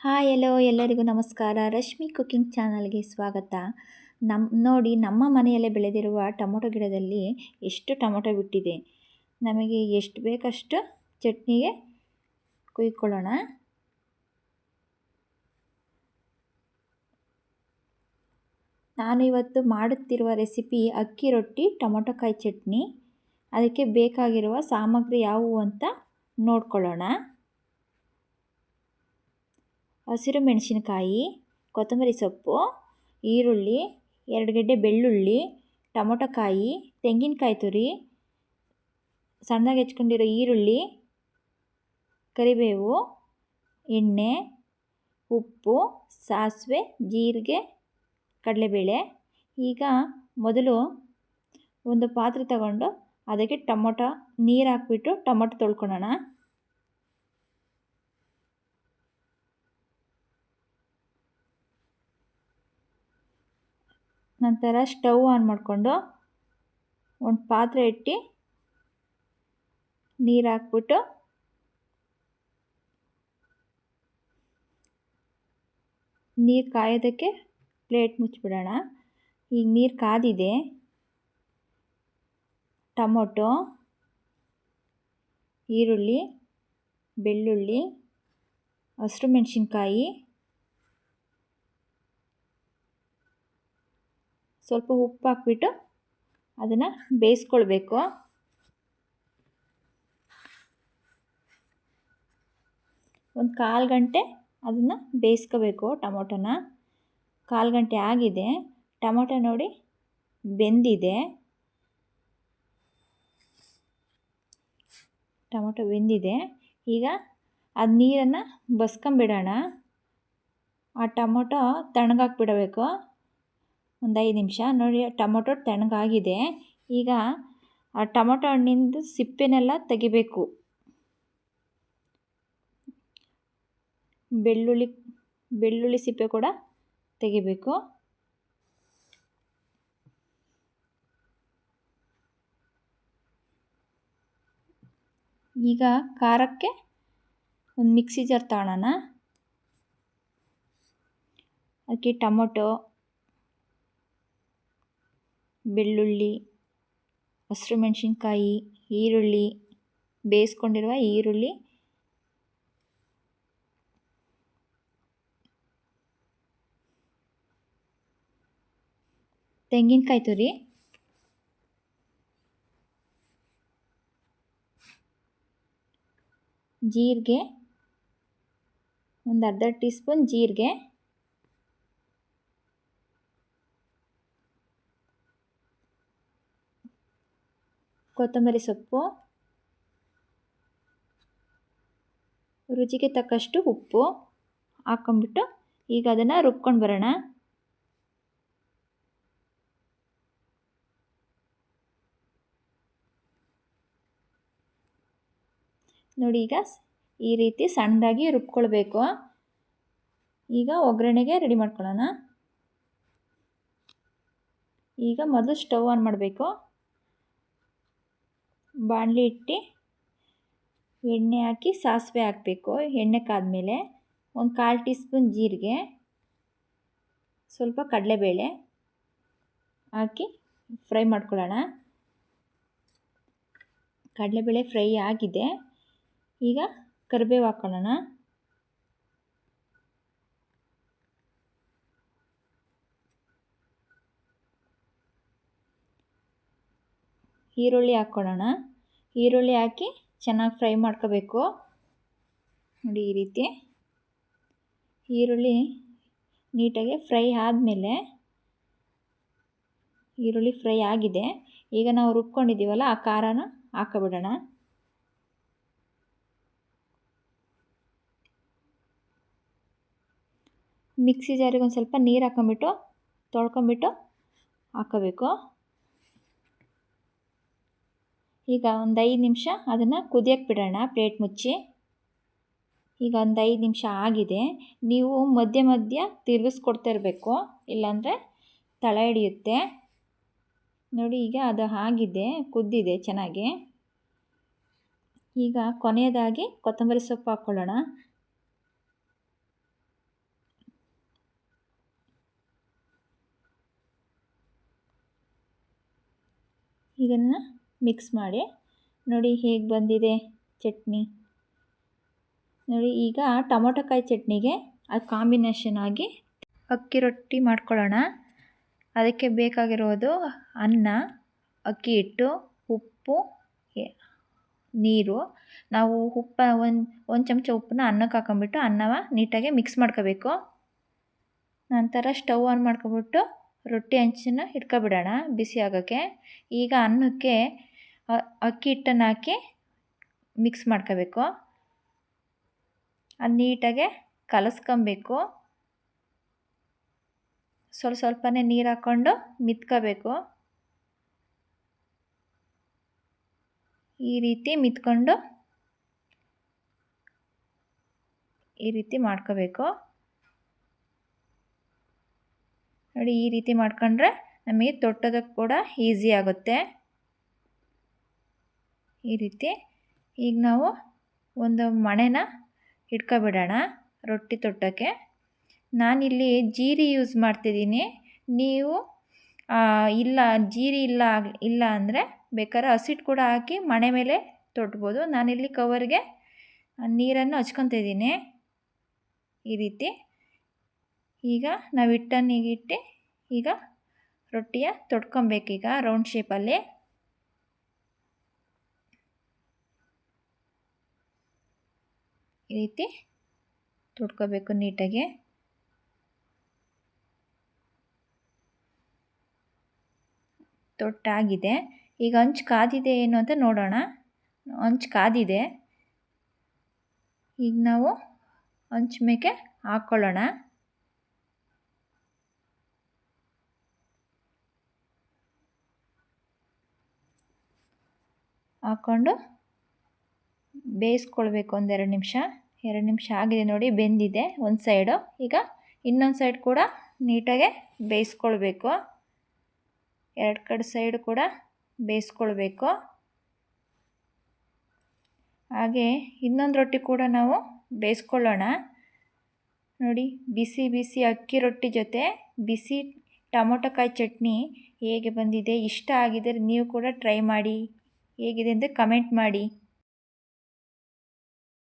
Hi ಎಲ್ಲೋ ಎಲ್ಲರಿಗೂ ನಮಸ್ಕಾರ. Rashmi cooking ಚಾನಲ್ಗೆ ಸ್ವಾಗತ. ನಮ್ಮ ನೋಡಿ, ನಮ್ಮ ಮನೆಯಲ್ಲೇ ಬೆಳೆದಿರುವ ಟೊಮೊಟೊ ಗಿಡದಲ್ಲಿ ಎಷ್ಟು ಟೊಮೊಟೊ ಬಿಟ್ಟಿದೆ? ನಮಗೆ ಎಷ್ಟು ಬೇಕಷ್ಟು ಚಟ್ನಿಗೆ ಕುಯ್ಕೊಳ್ಳೋಣ. ನಾನು ಇವತ್ತು ಮಾಡುತ್ತಿರುವ ರೆಸಿಪಿ ಅಕ್ಕಿ ರೊಟ್ಟಿ, ಟೊಮೊಟೊ ಕಾಯಿ ಚಟ್ನಿ. ಅದಕ್ಕೆ ಬೇಕಾಗಿರುವ ಸಾಮಗ್ರಿ ಯಾವುವು ಅಂತ ನೋಡ್ಕೊಳ್ಳೋಣ. ಹಸಿರು ಮೆಣಸಿನಕಾಯಿ, ಕೊತ್ತಂಬರಿ ಸೊಪ್ಪು, ಈರುಳ್ಳಿ, ಎರಡು ಗೆಡ್ಡೆ ಬೆಳ್ಳುಳ್ಳಿ, ಟೊಮೊಟೊಕಾಯಿ, ತೆಂಗಿನಕಾಯಿ ತುರಿ ಸಣ್ಣಗೆ ಹೆಚ್ಕೊಂಡಿರೋ ಈರುಳ್ಳಿ, ಕರಿಬೇವು, ಎಣ್ಣೆ, ಉಪ್ಪು, ಸಾಸಿವೆ, ಜೀರಿಗೆ, ಕಡಲೆಬೇಳೆ. ಈಗ ಮೊದಲು ಒಂದು ಪಾತ್ರೆ ತಗೊಂಡು ಅದಕ್ಕೆ ಟೊಮೊಟೊ ನೀರು ಹಾಕ್ಬಿಟ್ಟು ಟೊಮೊಟೊ ತೊಳ್ಕೊಳ್ಳೋಣ. ನಂತರ ಸ್ಟವ್ ಆನ್ ಮಾಡಿಕೊಂಡು ಒಂದು ಪಾತ್ರೆ ಇಟ್ಟು ನೀರು ಹಾಕ್ಬಿಟ್ಟು ನೀರು ಕಾಯೋದಕ್ಕೆ ಪ್ಲೇಟ್ ಮುಚ್ಚಿಬಿಡೋಣ. ಈಗ ನೀರು ಕಾದಿದೆ. ಟೊಮೊಟೊ, ಈರುಳ್ಳಿ, ಬೆಳ್ಳುಳ್ಳಿ, ಹಸಿರು ಮೆಣಸಿನ್ಕಾಯಿ ಸ್ವಲ್ಪ ಉಪ್ಪು ಹಾಕ್ಬಿಟ್ಟು ಅದನ್ನು ಬೇಯಿಸ್ಕೊಳ್ಬೇಕು. ಒಂದು ಕಾಲು ಗಂಟೆ ಅದನ್ನು ಬೇಯಿಸ್ಕೋಬೇಕು ಟೊಮೊಟೊನ. ಕಾಲು ಗಂಟೆ ಆಗಿದೆ. ಟೊಮೊಟೊ ನೋಡಿ ಬೆಂದಿದೆ. ಟೊಮೊಟೊ ಬೆಂದಿದೆ. ಈಗ ಅದು ನೀರನ್ನು ಬಸ್ಕೊಂಬಿಡೋಣ. ಆ ಟೊಮೊಟೊ ತಣ್ಣಗಾಕ್ಬಿಡಬೇಕು. ಒಂದು ಐದು ನಿಮಿಷ. ನೋಡಿ, ಟೊಮೊಟೊ ತಣ್ಣಗಾಗಿದೆ. ಈಗ ಆ ಟೊಮೊಟೊ ಹಣ್ಣಿಂದು ಸಿಪ್ಪೆನೆಲ್ಲ ತೆಗಿಬೇಕು. ಬೆಳ್ಳುಳ್ಳಿ ಬೆಳ್ಳುಳ್ಳಿ ಸಿಪ್ಪೆ ಕೂಡ ತೆಗಿಬೇಕು. ಈಗ ಖಾರಕ್ಕೆ ಒಂದು ಮಿಕ್ಸಿ ಜಾರ್ ತಗೊಳ್ಳೋಣ ಅದಕ್ಕೆ ಟೊಮೊಟೊ ಬೆಳ್ಳುಳ್ಳಿ ಹಸಿರು ಮೆಣಸಿನ್ಕಾಯಿ ಈರುಳ್ಳಿ ಬೇಯಿಸ್ಕೊಂಡಿರುವ ಈರುಳ್ಳಿ ತೆಂಗಿನಕಾಯಿ ತುರಿ ಜೀರಿಗೆ ಒಂದು ಅರ್ಧ ಟೀ ಸ್ಪೂನ್ ಜೀರಿಗೆ. ಕೊತ್ತಂಬರಿ ಸೊಪ್ಪು, ರುಚಿಗೆ ತಕ್ಕಷ್ಟು ಉಪ್ಪು ಹಾಕ್ಕೊಂಬಿಟ್ಟು ಈಗ ಅದನ್ನು ರುಬ್ಕೊಂಡು ಬರೋಣ. ನೋಡಿ ಈಗ ಈ ರೀತಿ ಸಣ್ಣದಾಗಿ ರುಬ್ಕೊಳ್ಬೇಕು. ಈಗ ಒಗ್ಗರಣೆಗೆ ರೆಡಿ ಮಾಡ್ಕೊಳ್ಳೋಣ. ಈಗ ಮೊದಲು ಸ್ಟವ್ ಆನ್ ಮಾಡಬೇಕು. ಬಾಣಲಿ ಇಟ್ಟು ಎಣ್ಣೆ ಹಾಕಿ ಸಾಸಿವೆ ಹಾಕಬೇಕು. ಎಣ್ಣೆ ಕಾದ್ಮೇಲೆ ಒಂದು ಕಾಲು ಟೀ ಸ್ಪೂನ್ ಜೀರಿಗೆ, ಸ್ವಲ್ಪ ಕಡಲೆಬೇಳೆ ಹಾಕಿ ಫ್ರೈ ಮಾಡ್ಕೊಳ್ಳೋಣ. ಕಡಲೆಬೇಳೆ ಫ್ರೈ ಆಗಿದೆ. ಈಗ ಕರಿಬೇವು ಹಾಕ್ಕೊಳ್ಳೋಣ ಈರುಳ್ಳಿ ಹಾಕ್ಕೊಳ್ಳೋಣ ಈರುಳ್ಳಿ ಹಾಕಿ ಚೆನ್ನಾಗಿ ಫ್ರೈ ಮಾಡ್ಕೋಬೇಕು. ನೋಡಿ ಈ ರೀತಿ. ಈರುಳ್ಳಿ ನೀಟಾಗಿ ಫ್ರೈ ಆದಮೇಲೆ ಈರುಳ್ಳಿ ಫ್ರೈ ಆಗಿದೆ. ಈಗ ನಾವು ರುಬ್ಕೊಂಡಿದ್ದೀವಲ್ಲ, ಆ ಖಾರನ ಹಾಕೋಬಿಡೋಣ. ಮಿಕ್ಸಿ ಜಾರಿಗೆ ಒಂದು ಸ್ವಲ್ಪ ನೀರು ಹಾಕೊಂಬಿಟ್ಟು ತೊಳ್ಕೊಂಬಿಟ್ಟು ಹಾಕೋಬೇಕು ಈಗ ಒಂದು ಐದು ನಿಮಿಷ ಅದನ್ನು ಕುದಿಯೋಕೆ ಬಿಡೋಣ, ಪ್ಲೇಟ್ ಮುಚ್ಚಿ. ಈಗ ಒಂದು ಐದು ನಿಮಿಷ ಆಗಿದೆ. ನೀವು ಮಧ್ಯ ಮಧ್ಯ ತಿರುಗಿಸ್ಕೊಡ್ತಾ ಇರಬೇಕು, ಇಲ್ಲಾಂದರೆ ತಳ ಹಿಡಿಯುತ್ತೆ. ನೋಡಿ, ಈಗ ಅದು ಆಗಿದೆ, ಕುದ್ದಿದೆ ಚೆನ್ನಾಗಿ. ಈಗ ಕೊನೆಯದಾಗಿ ಕೊತ್ತಂಬರಿ ಸೊಪ್ಪು ಹಾಕ್ಕೊಳ್ಳೋಣ ಈಗನ್ನು ಮಿಕ್ಸ್ ಮಾಡಿ. ನೋಡಿ ಹೇಗೆ ಬಂದಿದೆ ಚಟ್ನಿ. ನೋಡಿ ಈಗ ಟೊಮೊಟೊ ಕಾಯಿ ಚಟ್ನಿಗೆ ಅದು ಕಾಂಬಿನೇಷನ್ ಆಗಿ ಅಕ್ಕಿ ರೊಟ್ಟಿ ಮಾಡ್ಕೊಳ್ಳೋಣ. ಅದಕ್ಕೆ ಬೇಕಾಗಿರೋದು ಅನ್ನ, ಅಕ್ಕಿ ಹಿಟ್ಟು, ಉಪ್ಪು ನೀರು. ನಾವು ಉಪ್ಪ ಒಂದು ಒಂದು ಚಮಚ ಉಪ್ಪನ್ನ ಅನ್ನಕ್ಕೆ ಹಾಕೊಂಬಿಟ್ಟು ಅನ್ನವ ನೀಟಾಗಿ ಮಿಕ್ಸ್ ಮಾಡ್ಕೋಬೇಕು. ನಂತರ ಸ್ಟವ್ ಆನ್ ಮಾಡ್ಕೊಬಿಟ್ಟು ರೊಟ್ಟಿ ಹಂಚನ್ನ ಇಟ್ಕೊಬಿಡೋಣ ಬಿಸಿ ಆಗೋಕ್ಕೆ. ಈಗ ಅನ್ನಕ್ಕೆ ಅಕ್ಕಿ ಹಿಟ್ಟನ್ನು ಹಾಕಿ ಮಿಕ್ಸ್ ಮಾಡ್ಕೋಬೇಕು. ಅದು ನೀಟಾಗೆ ಕಲಸ್ಕೊಬೇಕು. ಸ್ವಲ್ಪ ಸ್ವಲ್ಪನೇ ನೀರು ಹಾಕ್ಕೊಂಡು ಮಿತ್ಕೋಬೇಕು. ಈ ರೀತಿ ಮಿತ್ಕೊಂಡು ಈ ರೀತಿ ಮಾಡ್ಕೋಬೇಕು. ನೋಡಿ ಈ ರೀತಿ ಮಾಡ್ಕೊಂಡ್ರೆ ನಮಗೆ ತೊಟ್ಟೋದಕ್ಕೆ ಕೂಡ ಈಸಿ ಆಗುತ್ತೆ. ಈ ರೀತಿ ಈಗ ನಾವು ಒಂದು ಮಣೆನ ಇಟ್ಕೊಬಿಡೋಣ ರೊಟ್ಟಿ ತೊಟ್ಟೋಕ್ಕೆ. ನಾನಿಲ್ಲಿ ಜೀರಿ ಯೂಸ್ ಮಾಡ್ತಿದ್ದೀನಿ. ನೀವು ಇಲ್ಲ, ಜೀರಿ ಇಲ್ಲ ಇಲ್ಲ ಅಂದರೆ ಬೇಕಾದ್ರೆ ಹಸಿಟ್ಟು ಕೂಡ ಹಾಕಿ ಮಣೆ ಮೇಲೆ ತೊಟ್ಬೋದು. ನಾನಿಲ್ಲಿ ಕವರ್ಗೆ ನೀರನ್ನು ಹಚ್ಕೊತಿದ್ದೀನಿ. ಈ ರೀತಿ ಈಗ ನಾವು ಹಿಟ್ಟನ್ನು ಈಗ ಇಟ್ಟು ಈಗ ರೊಟ್ಟಿಯ ತೊಡ್ಕೊಬೇಕೀಗ ರೌಂಡ್ ಶೇಪಲ್ಲಿ ಈ ರೀತಿ ತೊಡ್ಕೋಬೇಕು ನೀಟಾಗಿ. ತೊಟ್ಟಾಗಿದೆ. ಈಗ ಹಂಚು ಕಾದಿದೆ ಏನು ಅಂತ ನೋಡೋಣ. ಹಂಚು ಕಾದಿದೆ. ಈಗ ನಾವು ಹಂಚು ಮೇಕೆ ಹಾಕ್ಕೊಳ್ಳೋಣ ಹಾಕ್ಕೊಂಡು ಬೇಯಿಸ್ಕೊಳ್ಬೇಕು ಒಂದೆರಡು ನಿಮಿಷ. ಎರಡು ನಿಮಿಷ ಆಗಿದೆ ನೋಡಿ, ಬೆಂದಿದೆ ಒಂದು ಸೈಡು ಈಗ ಇನ್ನೊಂದು ಸೈಡ್ ಕೂಡ ನೀಟಾಗೆ ಬೇಯಿಸ್ಕೊಳ್ಬೇಕು. ಎರಡು ಕಡೆ ಸೈಡು ಕೂಡ ಬೇಯಿಸ್ಕೊಳ್ಬೇಕು. ಹಾಗೆ ಇನ್ನೊಂದು ರೊಟ್ಟಿ ಕೂಡ ನಾವು ಬೇಯಿಸ್ಕೊಳ್ಳೋಣ. ನೋಡಿ, ಬಿಸಿ ಬಿಸಿ ಅಕ್ಕಿ ರೊಟ್ಟಿ ಜೊತೆ ಬಿಸಿ ಟೊಮೊಟೊ ಕಾಯಿ ಚಟ್ನಿ ಹೇಗೆ ಬಂದಿದೆ, ಇಷ್ಟ ಆಗಿದ್ದರೆ ನೀವು ಕೂಡ ಟ್ರೈ ಮಾಡಿ. ಹೇಗಿದೆ ಅಂತ ಕಮೆಂಟ್ ಮಾಡಿ.